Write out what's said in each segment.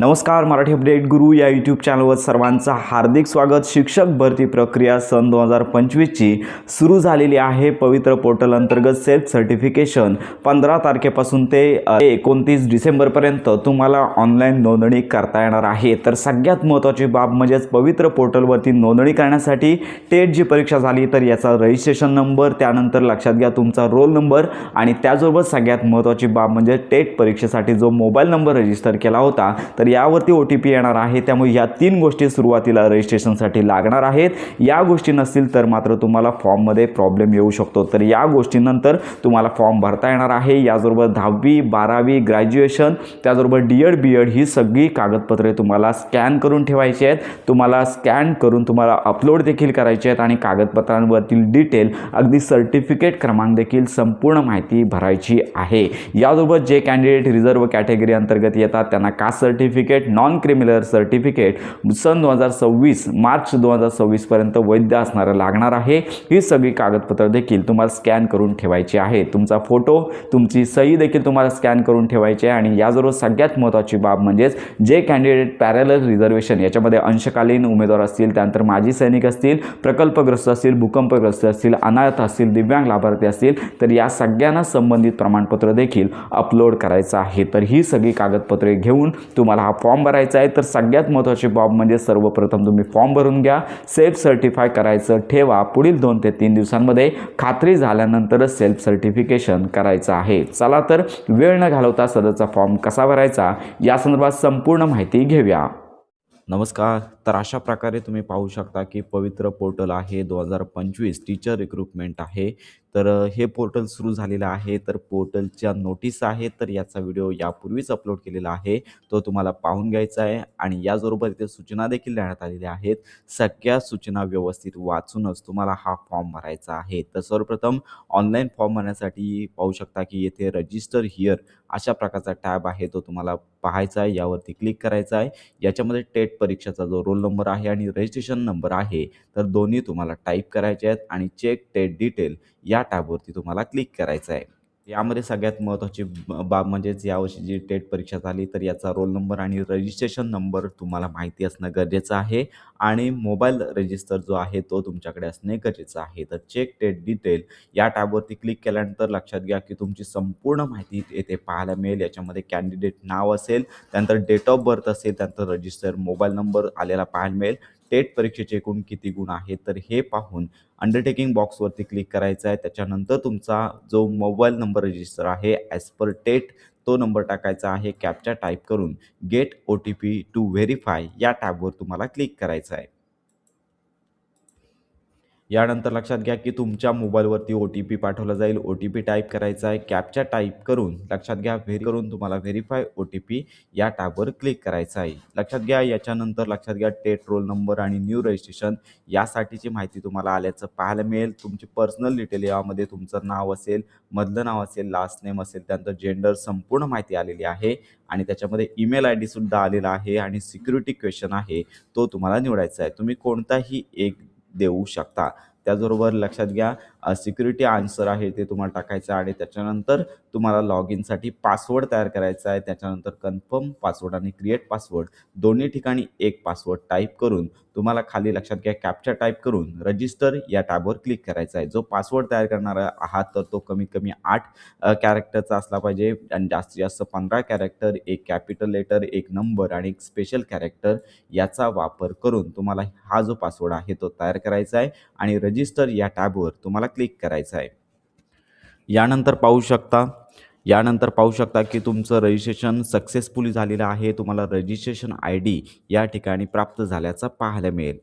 नमस्कार मराठी अपडेट गुरु या यूट्यूब चॅनलवर सर्वांचं हार्दिक स्वागत. शिक्षक भरती प्रक्रिया सन दोन हजार पंचवीसची सुरू झालेली आहे. पवित्र पोर्टल अंतर्गत सेल्फ सर्टिफिकेशन. पंधरा तारखेपासून ते एकोणतीस डिसेंबरपर्यंत तुम्हाला ऑनलाईन नोंदणी करता येणार आहे. तर सगळ्यात महत्त्वाची बाब म्हणजेच पवित्र पोर्टलवरती नोंदणी करण्यासाठी टेट जी परीक्षा झाली तर याचा रजिस्ट्रेशन नंबर त्यानंतर लक्षात घ्या तुमचा रोल नंबर आणि त्याचबरोबर सगळ्यात महत्त्वाची बाब म्हणजे टेट परीक्षेसाठी जो मोबाईल नंबर रजिस्टर केला होता तर यावरती ओ टी पी येणार आहे. त्यामुळे या तीन गोष्टी सुरुवातीला रजिस्ट्रेशनसाठी लागणार आहेत. या गोष्टी नसतील तर मात्र तुम्हाला फॉर्ममध्ये प्रॉब्लेम येऊ शकतो. तर या गोष्टीनंतर तुम्हाला फॉर्म भरता येणार आहे. याचबरोबर दहावी बारावी ग्रॅज्युएशन त्याचबरोबर डी एड बी एड ही सगळी कागदपत्रे तुम्हाला स्कॅन करून ठेवायची आहेत. तुम्हाला स्कॅन करून तुम्हाला अपलोड देखील करायचे आहेत आणि कागदपत्रांवरतील डिटेल अगदी सर्टिफिकेट क्रमांक देखील संपूर्ण माहिती भरायची आहे. याबरोबर जे कॅन्डिडेट रिझर्व्ह कॅटेगरी अंतर्गत येतात त्यांना caste certificate non criminal certificate सन दोन हजार सव्वीस मार्च दोन हजार सव्वीसपर्यंत वैध असणारं लागणार आहे. ही सगळी कागदपत्रं देखील तुम्हाला स्कॅन करून ठेवायची आहे. तुमचा फोटो तुमची सही देखील तुम्हाला स्कॅन करून ठेवायची आहे. आणि याबरोबर सगळ्यात महत्त्वाची बाब म्हणजेच जे कॅन्डिडेट पॅरलल रिझर्वेशन याच्यामध्ये अंशकालीन उमेदवार असतील त्यानंतर माजी सैनिक असतील प्रकल्पग्रस्त असतील भूकंपग्रस्त असतील अनाथ असतील दिव्यांग लाभार्थी असतील तर या सगळ्यांना संबंधित प्रमाणपत्र देखील अपलोड करायचं आहे. तर ही सगळी कागदपत्रे घेऊन तुम्हाला हा फॉर्म भरायचा आहे. तर सगळ्यात महत्त्वाची बाब म्हणजे सर्वप्रथम तुम्ही फॉर्म भरून घ्या. सेल्फ सर्टिफाय करायचं ठेवा. पुढील दोन ते तीन दिवसांमध्ये खात्री झाल्यानंतरच सेल्फ सर्टिफिकेशन करायचं आहे. चला तर वेळ न घालवता सदरचा फॉर्म कसा भरायचा? या संदर्भात संपूर्ण माहिती घेऊया. नमस्कार. तर अशा प्रकारे तुम्ही पाहू शकता की पवित्र पोर्टल आहे दोन हजार पंचवीस. टीचर रिक्रुटमेंट आहे. तर हे पोर्टल सुरू झालेलं आहे. तर पोर्टलच्या नोटीस आहे. तर याचा व्हिडिओ यापूर्वीच अपलोड केलेला आहे. तो तुम्हाला पाहून घ्यायचा आहे. आणि याचबरोबर इथे सूचना देखील देण्यात आलेल्या आहेत. सगळ्या सूचना व्यवस्थित वाचूनच तुम्हाला हा फॉर्म भरायचा आहे. तर सर्वप्रथम ऑनलाईन फॉर्म भरण्यासाठी पाहू शकता की येथे रजिस्टर हिअर अशा प्रकारचा टॅब आहे. तो तुम्हाला पाहायचा आहे यावरती क्लिक करायचा आहे. याच्यामध्ये टेट परीक्षेचा जो रोल नंबर आहे आणि रजिस्ट्रेशन नंबर आहे तर दोन्ही तुम्हाला टाईप करायचे आहेत आणि चेक टेट डिटेल या टॅबवरती तुम्हाला क्लिक करायचं आहे. यामध्ये सगळ्यात महत्त्वाची ब- बाब म्हणजेच यावर्षी जी टेट परीक्षा झाली तर याचा रोल नंबर आणि रजिस्ट्रेशन नंबर तुम्हाला माहिती असणं गरजेचं आहे. आणि मोबाईल रजिस्टर जो आहे तो तुमच्याकडे असणे गरजेचं आहे. तर चेक टेट डिटेल या टॅबवरती क्लिक केल्यानंतर लक्षात घ्या की तुमची संपूर्ण माहिती येथे पाहायला मिळेल. याच्यामध्ये कॅन्डिडेट नाव असेल त्यानंतर डेट ऑफ बर्थ असेल त्यानंतर रजिस्टर मोबाईल नंबर आलेला पाहायला मिळेल. टेट परीक्षेचे एकूण किती गुण आहेत तर हे पाहून अंडरटेकिंग बॉक्सवरती क्लिक करायचं आहे. त्याच्यानंतर तुमचा जो मोबाईल नंबर रजिस्टर आहे ॲज पर टेट तो नंबर टाकायचा आहे. कॅपचा टाईप करून get O T P to verify या टॅबवर तुम्हाला क्लिक करायचं आहे. यानंतर लक्षात घ्या की तुमच्या मोबाईलवरती ओ टी पी पाठवला जाईल. ओ टी पी टाईप करायचा आहे. कॅपच्या टाईप करून लक्षात घ्या व्हेरी करून तुम्हाला व्हेरीफाय ओ टी पी या टॅबवर क्लिक करायचं आहे. लक्षात घ्या याच्यानंतर लक्षात घ्या टेट रोल नंबर आणि न्यू रजिस्ट्रेशन यासाठीची माहिती तुम्हाला आल्याचं पाहायला मिळेल. तुमची पर्सनल डिटेल यामध्ये तुमचं नाव असेल मधलं नाव असेल लास्ट नेम असेल त्यानंतर जेंडर संपूर्ण माहिती आलेली आहे आणि त्याच्यामध्ये ईमेल आय डीसुद्धा आलेला आहे आणि सिक्युरिटी क्वेश्चन आहे तो तुम्हाला निवडायचा आहे. तुम्ही कोणताही एक देऊ शकता. त्याचबरोबर लक्षात घ्या सिक्युरिटी आन्सर आहे ते तुम्हाला टाकायचं आहे आणि त्याच्यानंतर तुम्हाला लॉग इनसाठी पासवर्ड तयार करायचा आहे. त्याच्यानंतर कन्फर्म पासवर्ड आणि क्रिएट पासवर्ड दोन्ही ठिकाणी एक पासवर्ड टाईप करून तुम्हाला खाली लक्षात घ्या कॅप्चर टाईप करून रजिस्टर या टॅबवर क्लिक करायचा आहे. जो पासवर्ड तयार करणार आहात तर तो कमीत कमी आठ कॅरेक्टरचा असला पाहिजे आणि जास्तीत जास्त पंधरा कॅरेक्टर एक कॅपिटल लेटर एक नंबर आणि एक स्पेशल कॅरेक्टर याचा वापर करून तुम्हाला हा जो पासवर्ड आहे तो तयार करायचा आहे. आणि रजिस्टर या टॅबवर तुम्हाला क्लिक करायचं आहे. यानंतर पाहू शकता यानंतर पाहू शकता की तुमचं रजिस्ट्रेशन सक्सेसफुली झालेलं आहे. तुम्हाला रजिस्ट्रेशन आय डी या ठिकाणी प्राप्त झाल्याचा पाहायला मिळेल.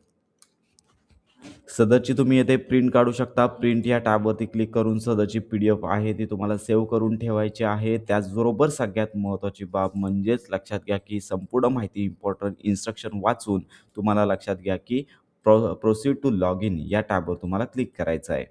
सदरची तुम्ही येथे प्रिंट काढू शकता. प्रिंट या टॅबवरती क्लिक करून सदरची पी डी एफ आहे ती तुम्हाला सेव्ह करून ठेवायची आहे. त्याचबरोबर सगळ्यात महत्त्वाची बाब म्हणजेच लक्षात घ्या की संपूर्ण माहिती इम्पॉर्टंट इन्स्ट्रक्शन वाचून तुम्हाला लक्षात घ्या की pro proceed to log in या टॅबवर तुम्हाला क्लिक करायचं आहे.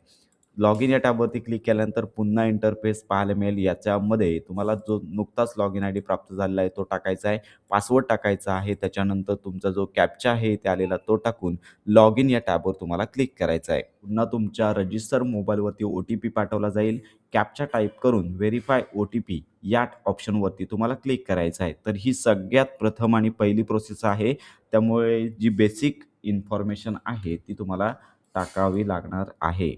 लॉग इन या टॅबवरती क्लिक केल्यानंतर पुन्हा इंटरफेस पाहायला मिळेल. याच्यामध्ये तुम्हाला जो नुकताच लॉग इन आय डी प्राप्त झालेला आहे तो टाकायचा आहे. पासवर्ड टाकायचा आहे. त्याच्यानंतर तुमचा जो कॅप्चा आहे ते आलेला तो टाकून लॉग इन या टॅबवर तुम्हाला क्लिक करायचा आहे. पुन्हा तुमच्या रजिस्टर मोबाईलवरती ओ टी पी पाठवला जाईल. कॅप्चा टाईप करून व्हेरीफाय ओ टी पी या ऑप्शनवरती तुम्हाला क्लिक करायचं आहे. तर ही सगळ्यात प्रथम आणि पहिली प्रोसेस आहे. त्यामुळे जी बेसिक इन्फॉर्मेशन आहे ती तुम्हाला टाकावी लागणार आहे.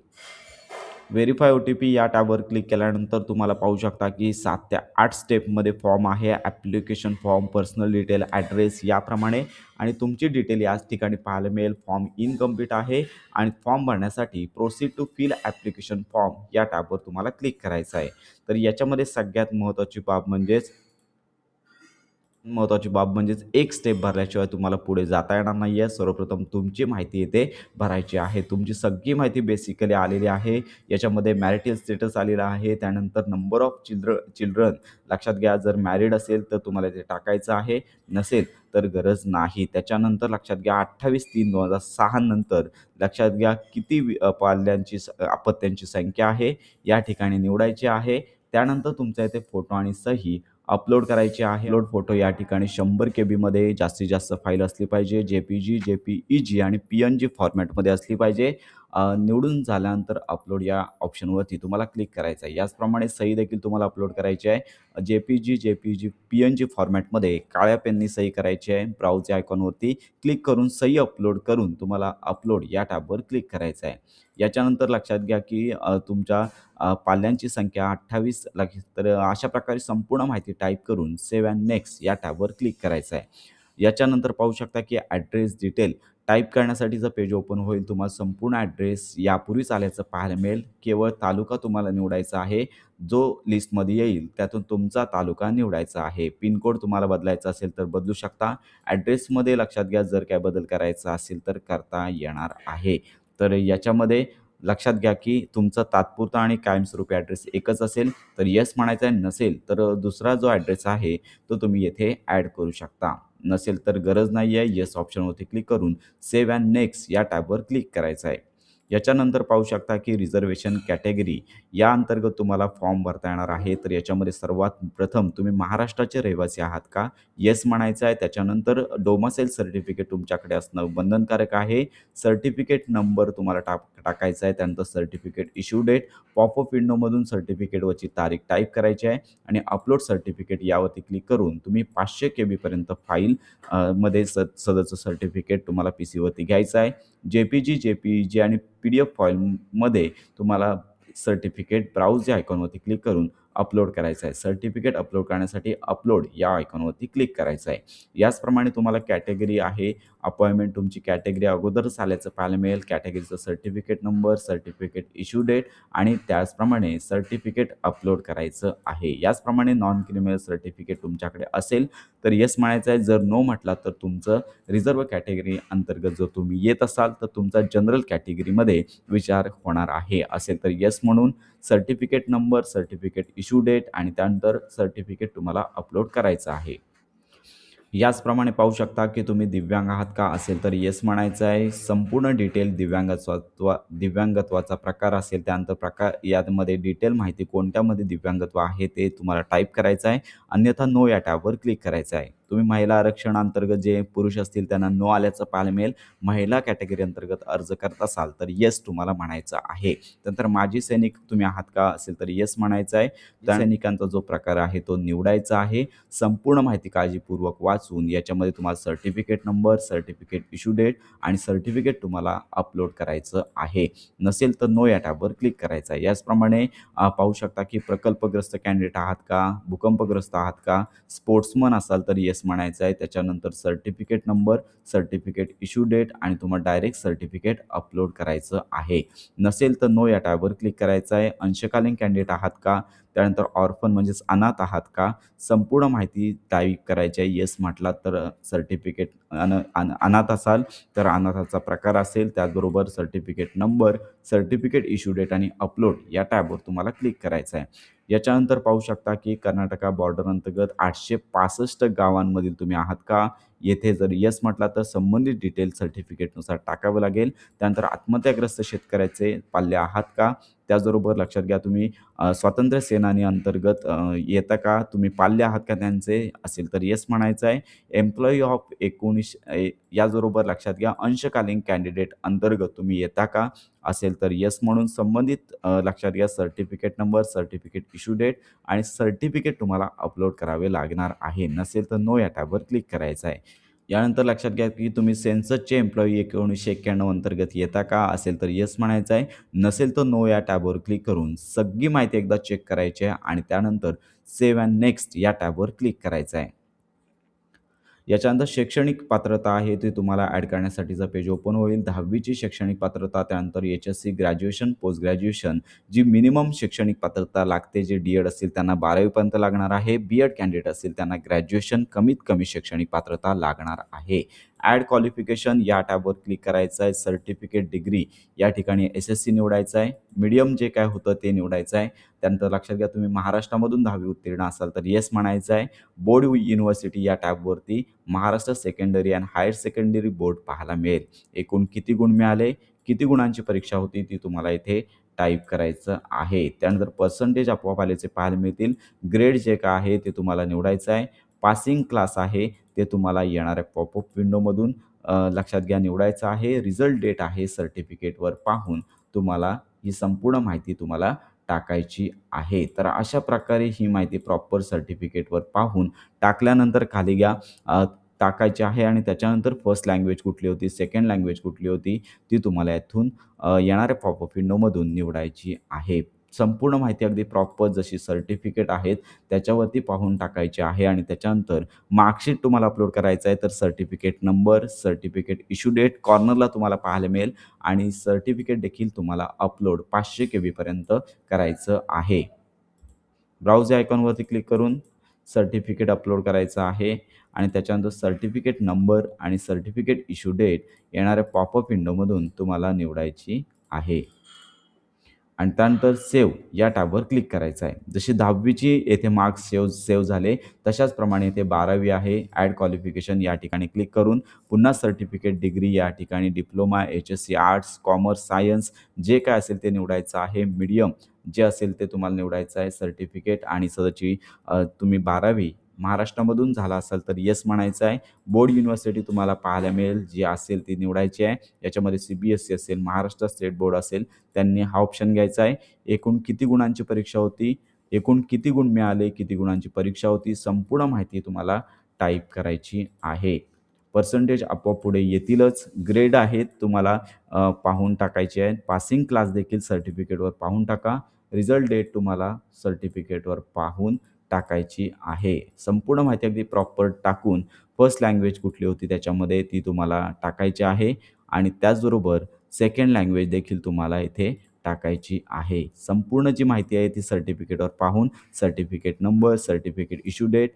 व्हेरीफाय ओ टी पी या टॅबवर क्लिक केल्यानंतर तुम्हाला पाहू शकता की सात ते आठ स्टेपमध्ये फॉर्म आहे. Application form personal detail address याप्रमाणे. आणि तुमची डिटेल याच ठिकाणी पाहायला मिळेल. फॉर्म इनकम्प्लीट आहे. आणि फॉर्म भरण्यासाठी proceed to fill application form या टॅबवर तुम्हाला क्लिक करायचं आहे. तर याच्यामध्ये सगळ्यात महत्त्वाची बाब म्हणजेच महत्त्वाची बाब म्हणजेच एक स्टेप भरल्याशिवाय तुम्हाला पुढे जाता येणार नाही आहे सर्वप्रथम तुमची माहिती येथे भरायची आहे. तुमची सगळी माहिती बेसिकली आलेली आहे. याच्यामध्ये मॅरिटल स्टेटस आलेला आहे. त्यानंतर नंबर ऑफ चिल्ड्र चिल्ड्रन लक्षात घ्या जर मॅरिड असेल तर तुम्हाला ते टाकायचं आहे. नसेल तर गरज नाही. त्याच्यानंतर लक्षात घ्या अठ्ठावीस तीन दोन हजार सहा नंतर लक्षात घ्या किती पाल्यांची स- अपत्यांची संख्या आहे. या ठिकाणी निवडायची आहे. त्यानंतर तुमच्या इथे फोटो आणि सही अपलोड करायची आहे. अपलोड फोटो या ठिकाणी शंभर के बीमध्ये जास्तीत जास्त फाईल असली पाहिजे. जे P G J P E G आणि पी एन जी फॉर्मॅटमध्ये असली पाहिजे. निवडून झाल्यानंतर अपलोड या ऑप्शनवरती तुम्हाला क्लिक करायचं आहे. याचप्रमाणे सही देखील तुम्हाला अपलोड करायची आहे. J P G J P G P N G फॉर्मॅटमध्ये काळ्या पेननी सही करायची आहे. ब्राउज या आयकॉनवरती क्लिक करून सही अपलोड करून तुम्हाला अपलोड या टॅबवर क्लिक करायचं आहे. याच्यानंतर लक्षात घ्या की तुमच्या पाल्यांची संख्या अठ्ठावीस लक्ष तर अशा प्रकारे संपूर्ण माहिती टाईप करून सेव्ह अँड नेक्स्ट या टॅबवर क्लिक करायचं आहे. याच्यानंतर पाहू शकता की ॲड्रेस डिटेल टाईप करण्यासाठीचं पेज ओपन होईल तुम्हाला संपूर्ण ॲड्रेस यापूर्वीच आल्याचं पाहायला मिळेल. केवळ तालुका तुम्हाला निवडायचा आहे जो लिस्टमध्ये येईल त्यातून तुमचा तालुका निवडायचा आहे. पिनकोड तुम्हाला बदलायचा असेल तर बदलू शकता. ॲड्रेसमध्ये लक्षात घ्या जर काय बदल करायचा असेल तर करता येणार आहे. तर याच्यामध्ये लक्षात घ्या की तुमचा तात्पुरता आणि कायमस्वरूपी ॲड्रेस एकच असेल तर येस म्हणायचं आहे नसेल तर दुसरा जो ॲड्रेस आहे तो तुम्ही येथे ॲड करू शकता. नसेल तर गरज नाही आहे येस ऑप्शनवरती क्लिक करून सेव्ह अँड नेक्स्ट या टॅबवर क्लिक करायचं आहे. याच्यानंतर पाहू शकता की रिझर्वेशन कॅटेगरी या अंतर्गत तुम्हाला फॉर्म भरता येणार आहे. तर याच्यामध्ये सर्वात प्रथम तुम्ही महाराष्ट्राचे रहिवासी आहात का? येस म्हणायचं आहे. त्याच्यानंतर डोमासेल सर्टिफिकेट तुमच्याकडे असणं बंधनकारक आहे. सर्टिफिकेट नंबर तुम्हाला टाक टाकायचा आहे. त्यानंतर certificate issue date pop up विंडोमधून सर्टिफिकेटवरची तारीख टाईप करायची आहे. आणि अपलोड सर्टिफिकेट यावरती क्लिक करून तुम्ही पाचशे के बीपर्यंत फाईल मध्ये सदरचं सर्टिफिकेट तुम्हाला पी सीवरती घ्यायचं आहे. जे P G J P G आणि पी डी एफ फॉईलमध्ये तुम्हाला सर्टिफिकेट ब्राउज या आयकॉनवरती क्लिक करून अपलोड करायचं आहे सर्टिफिकेट अपलोड करण्यासाठी अपलोड या आयकॉनवरती क्लिक करायचं आहे याचप्रमाणे तुम्हाला कॅटेगरी आहे. अपॉइंटमेंट तुमची कॅटेगरी अगोदरच आल्याचं पाहायला मिळेल. कॅटेगरीचं certificate number certificate issue date आणि त्याचप्रमाणे सर्टिफिकेट अपलोड करायचं आहे. याचप्रमाणे नॉन क्रिमिनल सर्टिफिकेट तुमच्याकडे असेल तर येस म्हणायचं आहे. जर नो म्हटला तर तुमचं रिझर्व कॅटेगरी अंतर्गत जर तुम्ही येत असाल तर तुमचा जनरल कॅटेगरीमध्ये विचार होणार आहे. असेल तर येस म्हणून certificate number certificate issue date आणि त्यानंतर सर्टिफिकेट तुम्हाला अपलोड करायचं आहे. याचप्रमाणे पाहू शकता की तुम्ही दिव्यांग आहात का असेल तर येस म्हणायचं आहे. संपूर्ण डिटेल दिव्यांगत्व दिव्यांगत्वाचा प्रकार असेल त्यानंतर प्रकार यामध्ये डिटेल माहिती कोणत्यामध्ये दिव्यांगत्व आहे ते तुम्हाला टाईप करायचं आहे. अन्यथा नो या टॅबवर क्लिक करायचं आहे. तुम्ही महिला आरक्षण अंतर्गत जे पुरुष असतील त्यांना नो आल्याचं पाहायला मिळेल. महिला कॅटेगरी अंतर्गत अर्ज करत असाल तर येस तुम्हाला म्हणायचं आहे. त्यानंतर माजी सैनिक तुम्ही आहात का असेल तर येस म्हणायचं आहे. सैनिकांचा जो प्रकार आहे तो निवडायचा आहे. संपूर्ण माहिती काळजीपूर्वक वाचून याच्यामध्ये तुम्हाला certificate number certificate issue date आणि सर्टिफिकेट तुम्हाला अपलोड करायचं आहे. नसेल तर नो या टॅबवर क्लिक करायचं आहे. याचप्रमाणे पाहू शकता की प्रकल्पग्रस्त कॅन्डिडेट आहात का? भूकंपग्रस्त आहात का? स्पोर्ट्समन असाल तर येस म्हणायचं आहे. त्याच्यानंतर certificate number certificate issue date आणि तुम्हाला डायरेक्ट सर्टिफिकेट अपलोड करायचं आहे. नसेल तर नो या टॅबवर क्लिक करायचं आहे. अंशकालीन कॅन्डिडेट आहात का? त्यानंतर ऑर्फन म्हणजेच अनाथ आहात का? संपूर्ण माहिती टाईप करायची आहे. येस म्हटला तर सर्टिफिकेट अन अन- अनाथ असाल तर अनाथाचा प्रकार असेल. त्याचबरोबर certificate number certificate issue date आणि अपलोड या टॅबवर तुम्हाला क्लिक करायचं आहे. याच्यानंतर पाहू शकता की कर्नाटका बॉर्डर अंतर्गत आठशे पासष्ट गावांमधील तुम्ही आहात का? येथे जर यस म्हटला तर संबंधित डिटेल सर्टिफिकेटनुसार टाकावं लागेल. त्यानंतर आत्महत्याग्रस्त शेतकऱ्याचे पाल्य आहात का? त्याचबरोबर लक्षात घ्या तुम्ही स्वातंत्र्य सेनानी अंतर्गत येता का? तुम्ही पाल्य आहात का त्यांचे? असेल तर येस म्हणायचं आहे. एम्प्लॉई ऑफ एकोणीस ए याचबरोबर लक्षात घ्या अंशकालीन कॅन्डिडेट अंतर्गत तुम्ही येता का? असेल तर येस म्हणून संबंधित लक्षात घ्या certificate number certificate issue date आणि सर्टिफिकेट तुम्हाला अपलोड करावे लागणार आहे. नसेल तर नो या टॅबवर क्लिक करायचं आहे. यानंतर लक्षात घ्या की तुम्ही सेन्ससचे एम्प्लॉई एकोणीसशे एक्क्याण्णव अंतर्गत येता का? असेल तर येस म्हणायचं आहे. नसेल तर नो या टॅबवर क्लिक करून सगळी माहिती एकदा चेक करायची आहे आणि त्यानंतर सेव्ह अँड नेक्स्ट या टॅबवर क्लिक करायचं आहे. याच्यानंतर शैक्षणिक पात्रता आहे ते तुम्हाला ॲड करण्यासाठीचा पेज ओपन होईल. दहावीची शैक्षणिक पात्रता त्यानंतर H S C graduation post graduation जी मिनिमम शैक्षणिक पात्रता लागते जे डी एड असतील त्यांना बारावीपर्यंत लागणार आहे. बी एड कॅन्डिडेट असतील त्यांना ग्रॅज्युएशन कमीत कमी शैक्षणिक पात्रता लागणार आहे. ॲड क्वालिफिकेशन या टॅबवर क्लिक करायचं आहे सर्टिफिकेट डिग्री या ठिकाणी एस एस सी निवडायचं आहे मीडियम जे काय होतं ते निवडायचं आहे त्यानंतर लक्षात घ्या तुम्ही महाराष्ट्रामधून दहावी उत्तीर्ण असाल तर येस म्हणायचं आहे बोर्ड युनिव्हर्सिटी या टॅबवरती Maharashtra secondary and higher secondary board पाहायला मिळेल. एकूण किती गुण मिळाले? किती गुणांची परीक्षा होती ती तुम्हाला इथे टाईप करायचं आहे. त्यानंतर पर्सेंटेज आपोआप आल्याचे पाहायला मिळतील. ग्रेड जे काय आहे ते तुम्हाला निवडायचं आहे पासिंग क्लास आहे ते तुम्हाला येणाऱ्या पॉपअप विंडोमधून लक्षात घ्या निवडायचं आहे. रिझल्ट डेट आहे सर्टिफिकेटवर पाहून तुम्हाला ही संपूर्ण माहिती तुम्हाला टाकायची आहे. तर अशा प्रकारे ही माहिती प्रॉपर सर्टिफिकेटवर पाहून टाकल्यानंतर खाली घ्या टाकायची आहे आणि त्याच्यानंतर फर्स्ट लँग्वेज कुठली होती सेकंड लँग्वेज कुठली होती ती तुम्हाला यातून येणाऱ्या पॉपअप विंडोमधून निवडायची आहे. संपूर्ण माहिती अगदी प्रॉपर जशी सर्टिफिकेट आहेत त्याच्यावरती पाहून टाकायची आहे आणि त्याच्यानंतर मार्कशीट तुम्हाला अपलोड करायचं आहे तर certificate number certificate issue date कॉर्नरला तुम्हाला पाहायला मिळेल आणि सर्टिफिकेट देखील तुम्हाला अपलोड पाचशे के बीपर्यंत करायचं आहे. ब्राउज या आयकॉनवरती क्लिक करून सर्टिफिकेट अपलोड करायचं आहे आणि त्याच्यानंतर सर्टिफिकेट नंबर आणि सर्टिफिकेट इश्यू डेट येणाऱ्या पॉपअप विंडोमधून तुम्हाला निवडायची आहे. आणि त्यानंतर सेव्ह या टॅबवर क्लिक करायचं आहे. जशी दहावीची येथे मार्क्स सेव्ह सेव्ह झाले तशाच प्रमाणे येथे बारावी आहे. ॲड क्वालिफिकेशन या ठिकाणी क्लिक करून पुन्हा सर्टिफिकेट डिग्री या ठिकाणी diploma H S C arts commerce science जे काय असेल ते निवडायचं आहे. मीडियम जे असेल ते तुम्हाला निवडायचं आहे. सर्टिफिकेट आणि सदची तुम्ही बारावी महाराष्ट्रामधून झाला असाल तर येस म्हणायचं आहे. बोर्ड युनिव्हर्सिटी तुम्हाला पाहायला मिळेल जी असेल ती निवडायची आहे. याच्यामध्ये सी बी एस सी असेल महाराष्ट्र स्टेट बोर्ड असेल त्यांनी हा ऑप्शन घ्यायचा आहे. एकूण किती गुणांची परीक्षा होती? एकूण किती गुण मिळाले? किती गुणांची परीक्षा होती? संपूर्ण माहिती तुम्हाला टाईप करायची आहे. पर्सेंटेज आपोआप पुढे येतीलच. ग्रेड आहेत तुम्हाला पाहून टाकायचे आहेत. पासिंग क्लास देखील सर्टिफिकेटवर पाहून टाका. रिझल्ट डेट तुम्हाला सर्टिफिकेटवर पाहून टाकायची आहे. संपूर्ण माहिती अगदी प्रॉपर टाकून फर्स्ट लँग्वेज कुठली होती त्याच्यामध्ये ती तुम्हाला टाकायची आहे. आणि त्याचबरोबर सेकंड लँग्वेज देखील तुम्हाला इथे टाकायची आहे. संपूर्ण जी माहिती आहे ती सर्टिफिकेटवर पाहून certificate number certificate issue date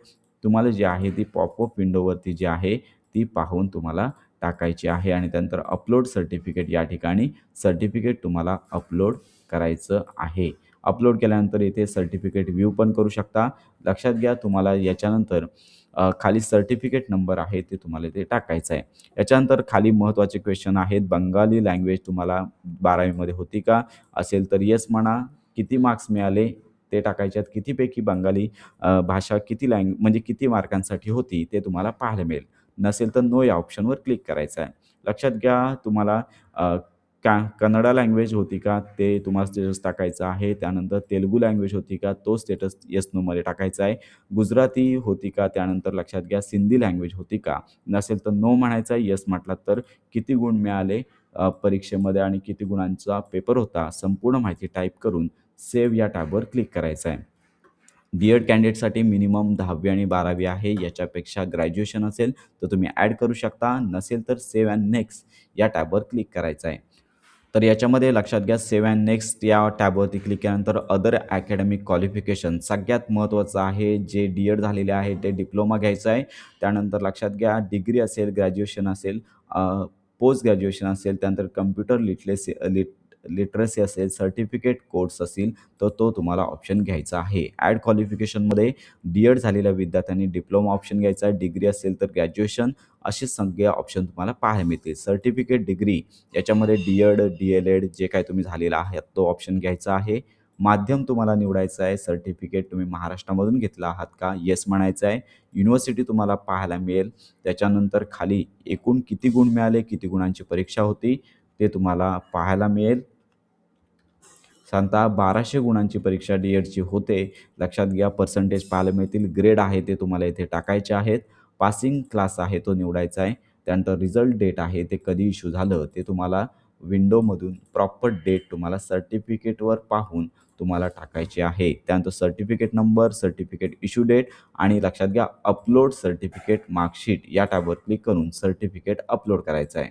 तुम्हाला जी आहे ती पॉपअप विंडोवरती जी आहे ती पाहून तुम्हाला टाकायची आहे. आणि त्यानंतर अपलोड सर्टिफिकेट या ठिकाणी सर्टिफिकेट तुम्हाला अपलोड करायचं आहे. अपलोड केल्यानंतर इथे सर्टिफिकेट व्ह्यू पण करू शकता. लक्षात घ्या तुम्हाला याच्यानंतर खाली सर्टिफिकेट नंबर आहे ते तुम्हाला इथे टाकायचं आहे. याच्यानंतर खाली महत्त्वाचे क्वेश्चन आहेत. बंगाली लँग्वेज तुम्हाला बारावीमध्ये होती का? असेल तर येस म्हणा. किती मार्क्स मिळाले? ते टाकायचे आहेत. कितीपैकी बंगाली भाषा किती लँग म्हणजे किती मार्कांसाठी होती ते तुम्हाला पाहायला मिळेल. नसेल तर नो या ऑप्शनवर क्लिक करायचं आहे. लक्षात घ्या तुम्हाला का कन्नडा लँग्वेज होती का? ते तुम्हाला स्टेटस टाकायचं आहे. त्यानंतर तेलुगू लँग्वेज होती का? तो स्टेटस येस नोमध्ये टाकायचा आहे. गुजराती होती का? त्यानंतर लक्षात घ्या सिंधी लँग्वेज होती का? नसेल तर नो म्हणायचा आहे येस म्हटलात तर किती गुण मिळाले परीक्षेमध्ये आणि किती गुणांचा पेपर होता? संपूर्ण माहिती टाईप करून सेव्ह या टॅबवर क्लिक करायचं आहे. बी एड कॅन्डिडेटसाठी मिनिमम दहावी आणि बारावी आहे. याच्यापेक्षा ग्रॅज्युएशन असेल तर तुम्ही ॲड करू शकता. नसेल तर सेव्ह अँड नेक्स्ट या टॅबवर क्लिक करायचं आहे. तर याच्यामध्ये लक्षात घ्या सेव्ह अँड नेक्स्ट या टॅबवरती क्लिक केल्यानंतर अदर अकॅडमिक क्वालिफिकेशन सगळ्यात महत्त्वाचं आहे जे डी एड झालेले आहे ते डिप्लोमा घ्यायचं आहे. त्यानंतर लक्षात घ्या डिग्री असेल ग्रॅज्युएशन असेल पोस्ट ग्रॅज्युएशन असेल त्यानंतर कम्प्युटर लिटलेसी लिट लिटरसी असेल सर्टिफिकेट कोर्स असतील तर तो तुम्हाला ऑप्शन घ्यायचा आहे. ॲड क्वालिफिकेशनमध्ये डी एड झालेल्या विद्यार्थ्यांनी डिप्लोमा ऑप्शन घ्यायचा आहे. डिग्री असेल तर ग्रॅज्युएशन असे सगळे ऑप्शन तुम्हाला पाहायला मिळतील. सर्टिफिकेट डिग्री याच्यामध्ये D Ed D L Ed जे काय तुम्ही झालेला आहे तो ऑप्शन घ्यायचा आहे. माध्यम तुम्हाला निवडायचं आहे. सर्टिफिकेट तुम्ही महाराष्ट्रामधून घेतला आहात का? येस म्हणायचं आहे. युनिव्हर्सिटी तुम्हाला पाहायला मिळेल. त्याच्यानंतर खाली एकूण किती गुण मिळाले? किती गुणांची परीक्षा होती? ते तुम्हाला पाहायला मिळेल. साधारणतः बाराशे गुणांची परीक्षा डी एडची होते. लक्षात घ्या पर्सेंटेज पाहायला मिळतील. ग्रेड आहे ते तुम्हाला इथे टाकायचे आहेत. पासिंग क्लास आहे तो निवडायचा आहे. त्यानंतर रिझल्ट डेट आहे ते कधी इश्यू झालं ते तुम्हाला विंडोमधून प्रॉपर डेट तुम्हाला सर्टिफिकेटवर पाहून तुम्हाला टाकायचे आहे. त्यानंतर certificate number certificate issue date आणि लक्षात घ्या अपलोड सर्टिफिकेट मार्कशीट या टॅबवर क्लिक करून सर्टिफिकेट अपलोड करायचं आहे.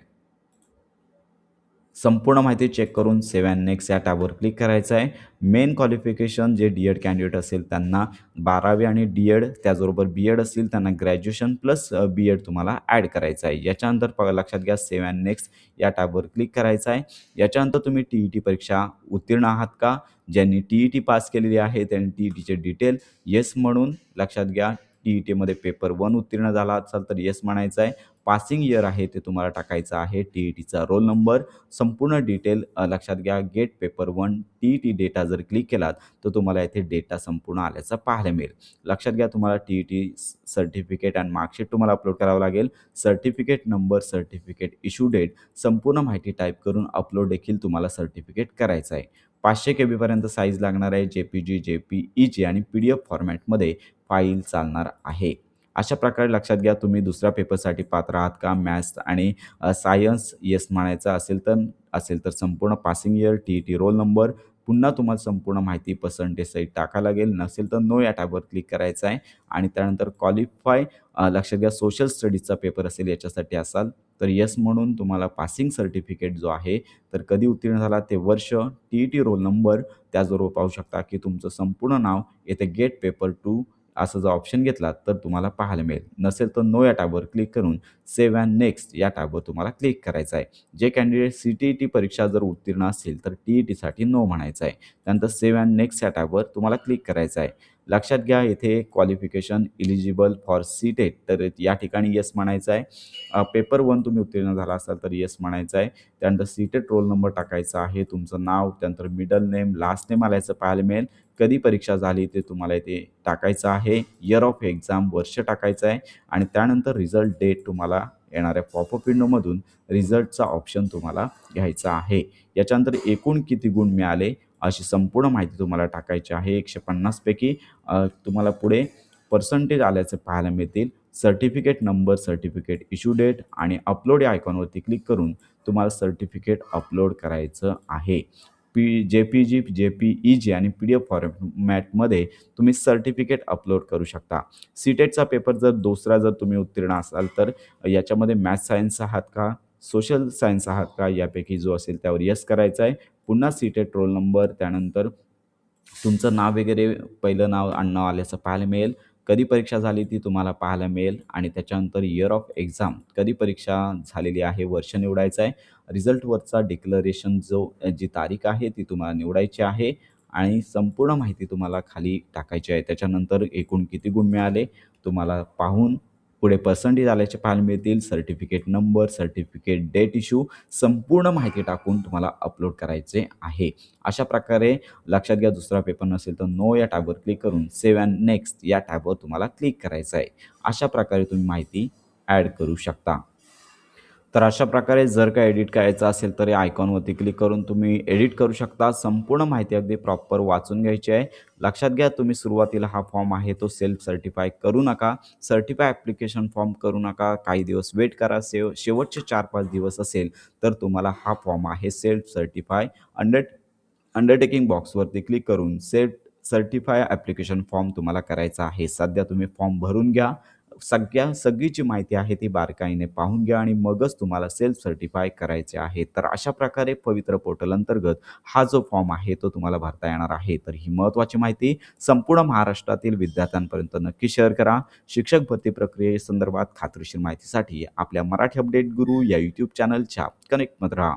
संपूर्ण माहिती चेक करून सेव्ह अँड नेक्स्ट या टॅबवर क्लिक करायचं आहे. मेन क्वालिफिकेशन जे डी एड कॅन्डिडेट असेल त्यांना बारावी आणि डी एड त्याचबरोबर बी एड असतील त्यांना ग्रॅज्युएशन प्लस बी एड तुम्हाला ॲड करायचं आहे. याच्यानंतर प लक्षात घ्या सेव्ह अँड नेक्स्ट या टॅबवर क्लिक करायचं आहे. याच्यानंतर तुम्ही टी ई टी परीक्षा उत्तीर्ण आहात का? ज्यांनी टी ई टी पास केलेली आहे त्यांनी टी ई टीचे डिटेल येस म्हणून लक्षात घ्या. टी ई टीमध्ये पेपर वन उत्तीर्ण झाला असाल तर येस म्हणायचं आहे. पासिंग इयर आहे ते तुम्हाला टाकायचं आहे. टी ई टीचा रोल नंबर संपूर्ण डिटेल लक्षात घ्या. Get paper one T E T data जर क्लिक केलात तर तुम्हाला येथे डेटा संपूर्ण आल्याचं पाहायला मिळेल. लक्षात घ्या तुम्हाला T E T certificate and marksheet तुम्हाला अपलोड करावं लागेल. Certificate number certificate issue date संपूर्ण माहिती टाईप करून अपलोड देखील तुम्हाला सर्टिफिकेट करायचं आहे. पाचशे के बीपर्यंत साईज लागणार आहे. जे P G J P E G आणि पी डी एफ फॉर्मॅटमध्ये फाईल चालणार आहे. अशा प्रकारे लक्षात घ्या तुम्ही दुसऱ्या पेपरसाठी पात्र आहात का? मॅथ्स आणि सायन्स येस म्हणायचं असेल तर असेल तर संपूर्ण passing year T E T roll number पुन्हा तुम्हाला संपूर्ण माहिती पर्सेंटेज सहित टाकायला लागेल. नसेल तर नो या टॅबवर क्लिक करायचं आहे. आणि त्यानंतर क्वालिफाय लक्षात घ्या सोशल स्टडीजचा पेपर असेल याच्यासाठी असाल तर येस म्हणून तुम्हाला पासिंग सर्टिफिकेट जो आहे तर कधी उत्तीर्ण झाला ते वर्ष T E T roll number त्याचबरोबर पाहू शकता की तुमचं संपूर्ण नाव येथे गेट पेपर टू असं जर ऑप्शन घेतला तर तुम्हाला पाहायला मिळेल. नसेल तर नो या टॅबवर क्लिक करून सेव्ह अँड नेक्स्ट या टॅबवर तुम्हाला क्लिक करायचं आहे. जे candidate C T E T परीक्षा जर उत्तीर्ण असेल तर टी ई टीसाठी नो म्हणायचं आहे. त्यानंतर सेव्ह अँड नेक्स्ट या टॅबवर तुम्हाला क्लिक करायचं आहे. लक्षात घ्या इथे qualification eligible for C TET तर या ठिकाणी येस म्हणायचं आहे. पेपर वन तुम्ही उत्तीर्ण झाला असाल तर येस म्हणायचं आहे. त्यानंतर सी टेट रोल नंबर टाकायचा आहे. तुमचं नाव त्यानंतर मिडल नेम लास्ट नेम आल्याचं पाहायला मिळेल. कधी परीक्षा झाली ते तुम्हाला इथे टाकायचं आहे. इयर ऑफ एक्झाम वर्ष टाकायचं आहे. आणि त्यानंतर रिझल्ट डेट तुम्हाला येणाऱ्या पॉपअप विंडोमधून रिझल्टचा ऑप्शन तुम्हाला घ्यायचा आहे. याच्यानंतर एकूण किती गुण मिळाले? अशी संपूर्ण माहिती तुम्हाला टाकायची आहे. एकशे पन्नासपैकी तुम्हाला पुढे पर्सेंटेज आल्याचं पाहायला मिळतील. Certificate number certificate issue date आणि अपलोड या आयकॉनवरती क्लिक करून तुम्हाला सर्टिफिकेट अपलोड करायचं आहे. पी जे P G J P E G आणि पी डी एफ फॉर्मॅटमध्ये तुम्ही सर्टिफिकेट अपलोड करू शकता. सी टेटचा पेपर जर दुसरा जर तुम्ही उत्तीर्ण असाल तर याच्यामध्ये मॅथ सायन्स आहात का? सोशल सायन्स आहात का? यापैकी जो असेल त्यावर यस करायचा आहे. पुन्हा सीटेट रोल नंबर त्यानंतर तुमचं नाव वगैरे पहिलं नाव आडनाव आल्याचं पाहायला मिळेल. कधी परीक्षा झाली ती तुम्हाला पाहायला मिळेल. आणि त्याच्यानंतर इयर ऑफ एक्झाम कधी परीक्षा झालेली आहे वर्ष निवडायचं आहे. रिझल्टवरचा डिक्लरेशन जो जी तारीख आहे ती तुम्हाला निवडायची आहे. आणि संपूर्ण माहिती तुम्हाला खाली टाकायची आहे. त्याच्यानंतर एकूण किती गुण मिळाले तुम्हाला पाहून पुढे पर्सेंटेज आल्याचे पाहायला मिळतील. Certificate number certificate date issue संपूर्ण माहिती टाकून तुम्हाला अपलोड करायचे आहे. अशा प्रकारे लक्षात घ्या दुसरा पेपर नसेल तर नो या टॅबवर क्लिक करून सेव्ह अँड नेक्स्ट या टॅबवर तुम्हाला क्लिक करायचं आहे अशा प्रकारे तुम्ही माहिती ॲड करू शकता. तर अशा प्रकारे जर का एडिट करायचं असेल तर या आयकॉनवरती क्लिक करून तुम्ही एडिट करू शकता. संपूर्ण माहिती अगदी प्रॉपर वाचून घ्यायची आहे. लक्षात घ्या तुम्ही सुरुवातीला हा फॉर्म आहे तो सेल्फ सर्टिफाय करू नका. सर्टिफाय ॲप्लिकेशन फॉर्म करू नका. काही दिवस वेट करा. सेव शेवटचे चार पाच दिवस असेल तर तुम्हाला हा फॉर्म आहे सेल्फ सर्टिफाय. अंडर अंडरटेकिंग बॉक्सवरती क्लिक करून सेल्फ सर्टिफाय ॲप्लिकेशन फॉर्म तुम्हाला करायचा आहे. सध्या तुम्ही फॉर्म भरून घ्या. सगळ्या सगळीची माहिती आहे ती बारकाईने पाहून घ्या आणि मगच तुम्हाला सेल्फ सर्टिफाय करायचे आहे. तर अशा प्रकारे पवित्र पोर्टल अंतर्गत हा जो फॉर्म आहे तो तुम्हाला भरता येणार आहे. तर ही महत्त्वाची माहिती संपूर्ण महाराष्ट्रातील विद्यार्थ्यांपर्यंत नक्की शेअर करा. शिक्षक भरती प्रक्रियेसंदर्भात खात्रीशीर माहितीसाठी आपल्या मराठी अपडेट गुरु या यूट्यूब चॅनलच्या कनेक्टमध्ये राहा.